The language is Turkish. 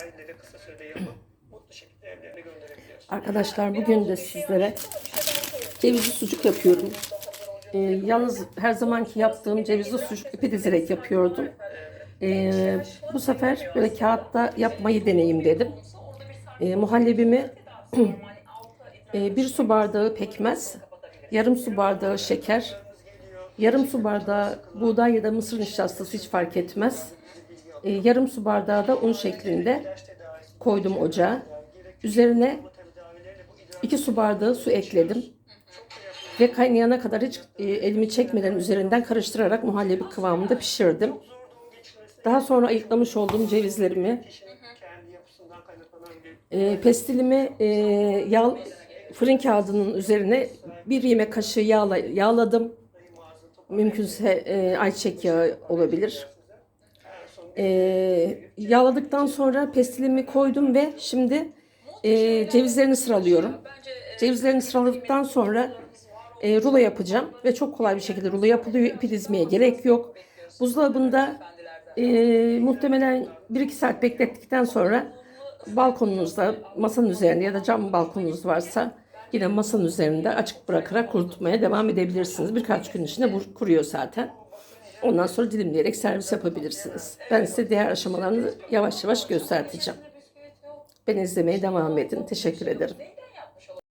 dahilleri kısa sürede yapıp mutlu şekilde evlerine gönderebiliyoruz. Arkadaşlar bugün de sizlere cevizli sucuk yapıyorum. Ee, yalnız her zamanki yaptığım cevizli sucuk ipi dizerek yapıyordum. Ee, bu sefer böyle kağıtta yapmayı deneyeyim dedim. Ee, muhallebimi e, bir su bardağı pekmez, yarım su bardağı şeker, yarım su bardağı buğday ya da mısır nişastası hiç fark etmez. Ee, yarım su bardağı da un şeklinde koydum ocağa. Üzerine 2 su bardağı su ekledim. Ve kaynayana kadar hiç e, elimi çekmeden üzerinden karıştırarak muhallebi kıvamında pişirdim. Daha sonra ayıklamış olduğum cevizlerimi, e, pestilimi e, yağ, fırın kağıdının üzerine bir yemek kaşığı yağla, yağladım. Mümkünse e, ayçiçek yağı olabilir. E, yağladıktan sonra pestilimi koydum ve şimdi e, cevizlerini sıralıyorum. Cevizlerini sıraladıktan sonra e, rulo yapacağım ve çok kolay bir şekilde rulo yapılıyor. İpi dizmeye gerek yok. Buzdolabında e, muhtemelen 1-2 saat beklettikten sonra balkonunuzda, masanın üzerinde ya da cam balkonunuz varsa yine masanın üzerinde açık bırakarak kurutmaya devam edebilirsiniz. Birkaç gün içinde bu kuruyor zaten. Ondan sonra dilimleyerek servis yapabilirsiniz. Ben size diğer aşamalarını yavaş yavaş göstereceğim. Beni izlemeye devam edin. Teşekkür ederim.